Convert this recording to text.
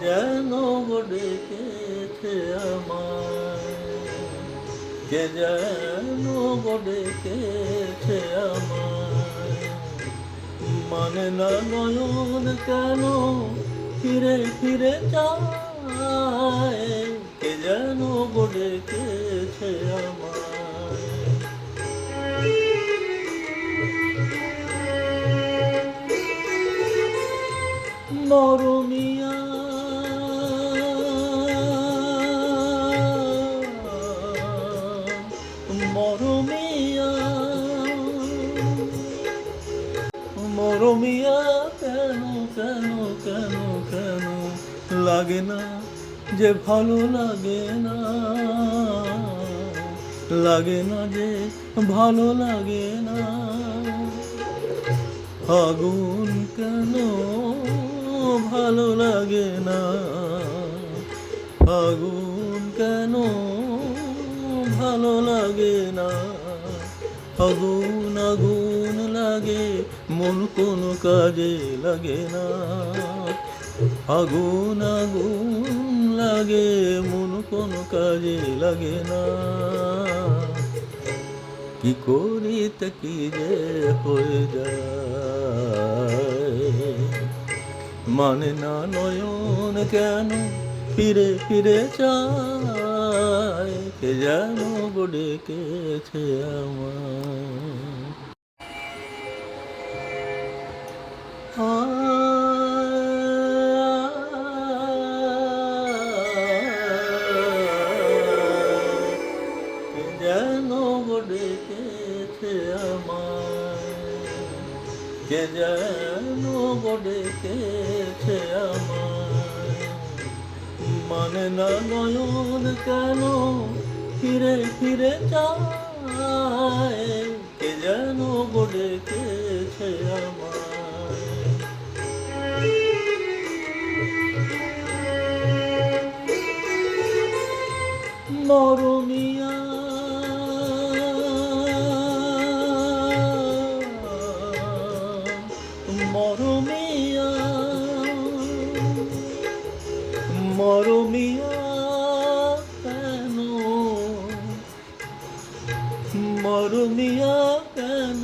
যেন ডেকেছে আমায়। কে যেন ডেকেছে আমায়। মানে না নয়ন কেন ফিরে ফিরে চায় কে যেন ডেকেছে আমায়। মরমী মরমিয়া কেন কেন কেন কেন লাগে না যে ভালো লাগে না? লাগে না যে ভালো লাগে না? ফাগুন কেন ভালো লাগে না? ফাগুন কেন ভালো লাগে না? আগুন আগুন লাগে মন কোনো কাজে লাগে না। আগুন আগুন লাগে, মন কোনো কাজে লাগে না। কি করিতে কি যে হয়ে যায়। মানে না নয়ন কেন ফিরে ফিরে চায়? কে যেন ডেকেছে আমার ডেকেছে আমায় কে যেন ডেকেছে আমায় মানে না নয়ন কেন ফিরে ফিরে চায় কে যেন ডেকেছে আমায় মরমিয়া মরমিয়া কেন? মরমিয়া কেন?